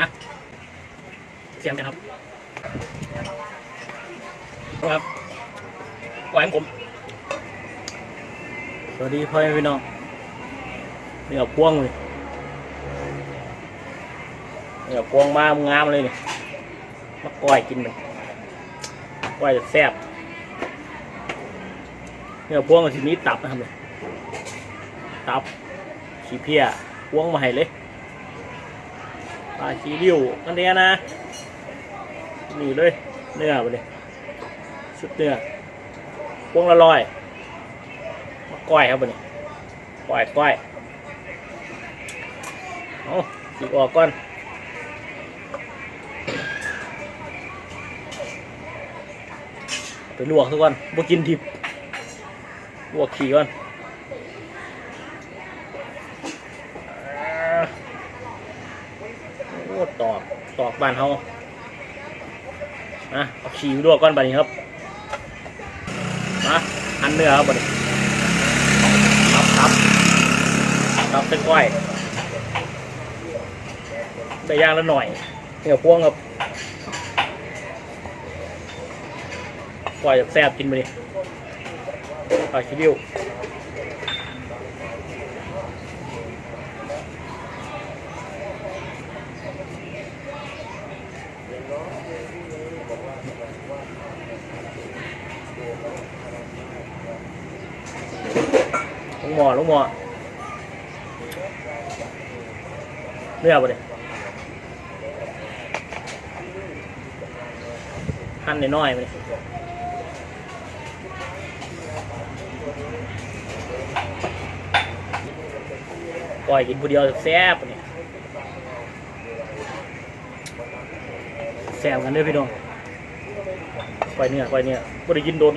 อะเสียงกันครับครับหวานผมสวัสดีพ่อแม่พี่น้องนี่เอาพวงเลยนี่เอาพวงมางามเลยนี่มาก้อยกินมันก้อยจะแซ่บนี่เอาพวงกับทีนี้ตับนะครับเลยตับขี้เพี้ยพวงมาให้เลย ปลาขี้ริ้วกันเนี้ยนะนี่เลยเนื้อไปเลยชุดเนื้อพวงละร้อยมาก้อยครับบันนี้ก้อยก้อยเอาสีออกก่อนไปลวกทุกคนบ่กินดิบลวกขี่ก่อนโอ้ตอ กอกบ้านเฮานะเอาขี่ไปลวกก่อนบัดนี้ครับมาอันเนื้อครับบัดนี้ครับครับครับเป็นก้อยได้ย่างแล้วหน่อยเนื้อพวงครับปล่อยแบบแซ่บกินไปดิปลาคิริว งหมอลงหมอเนื้อปะเนี่ยหั่นน้อยๆไปเลยปล่อยกินผู้เดียวแซ่บๆนี่แซ่บกันเด้อพี่น้องปล่อยเนื้อปล่อยเนื้อบ่ได้กินโดน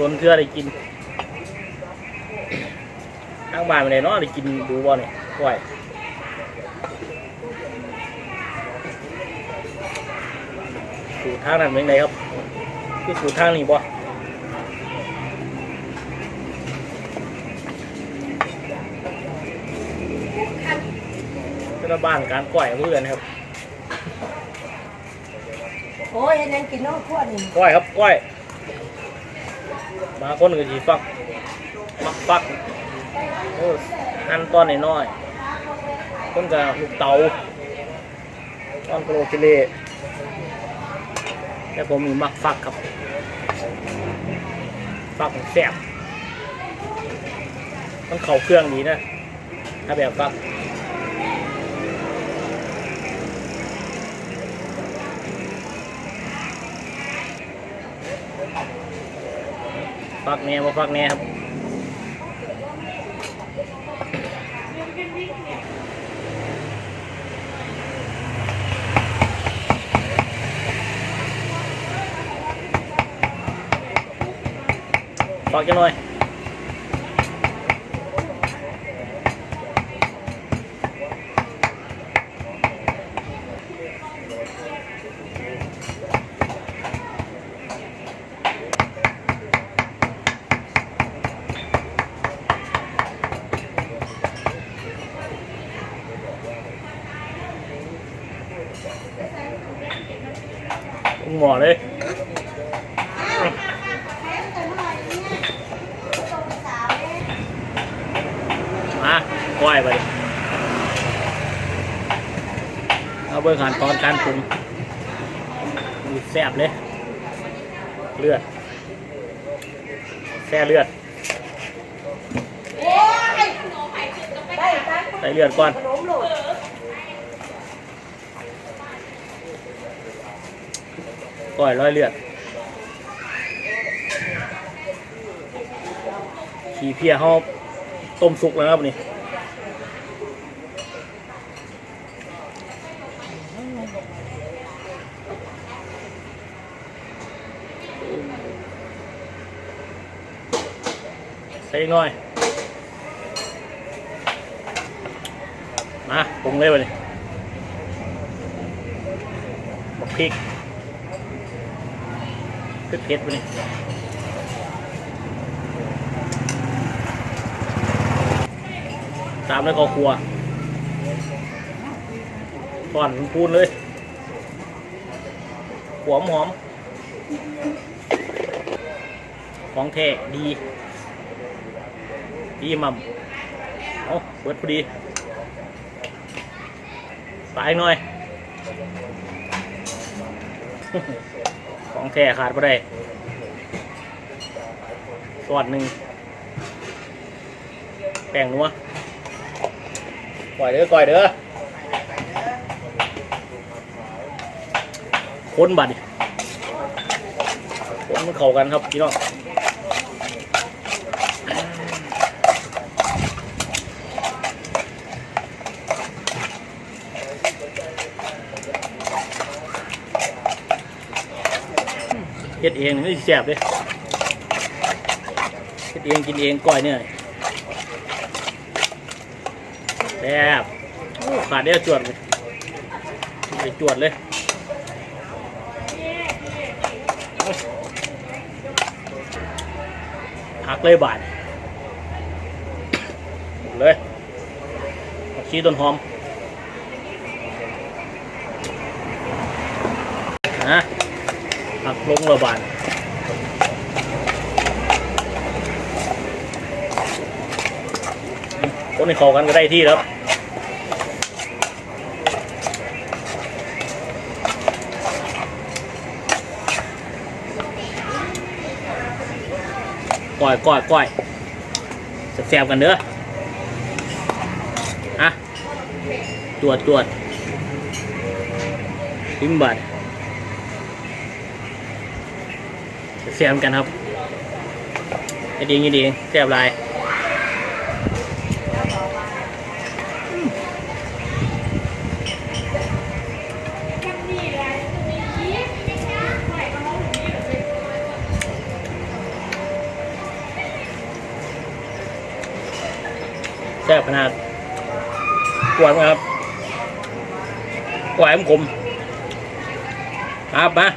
โดนเทื่อได้กินทางบ้านไปไหนเนาะได้กินดูบ่เนี่ยปล่อยสูตรทางนั้นเป็นไงครับคือสูตรทางนี้บ่เป็นบ้านการก่อยเพื่อนครับโอ้ยเห็นยังกินน้องขวดนี่ก้อยครับก้อย มาคนก็สีฟักมักฟักหั่นตอนน้อยๆคนกับลูกเต๋าตอนโคโลคิเลแล้วผมมีมักฟักครับ ฟักแซ่บมันเข่าเครื่องดีนะ ถ้าแบบฟัก ฟักแน่ว่าฟักแน่ครับฟักจะหน่อย อเลยมาก้อยไปดิเอาเบอร์ขันตอนการปรุงมีแซ่บเลย เลือดแซ่เลือดได้ตั้งใส่เลือดก่อน ขนมโหลด ก้อยร้อยเลือดขี้เพียเขาต้มสุกแล้วครับนี่ใส่หน่อย มาปรุงเลยไปเลยบักพริก เผ็ดเผ็ดๆไปนี่ตามด้วยข้าวคั่วก่อนพูนเลยหัวหอมๆของแท้ดี ดีมั่มเอาเปิดพอดีตายหน่อย ของแท้ขาดไ่ได้สวัสดหนึ่งแป้งนัวก่อยเด้อก่อยเด้อคนบัตรคนมันเข้ากันครับพี่น้อง เฮ็ดเองนี่แซ่บเลยเฮ็ดเองกินเองก้อยเนี่ยแซ่บขาดเดียวจวดเลยไปจวดเลยหักเลยบาทหมดเลยชีต้นหอมนะักลงระบาดคนในเขากันก็ได้ที่แล้วก้อยก้อยก้อยแซ่บๆกันเด้ออะตรวจตรวจทิมบัตร แซ่บกันครับไอ้ดีงี้ดีแซ่บลายแซ่บขนาดกวนครับกวนผมครับมา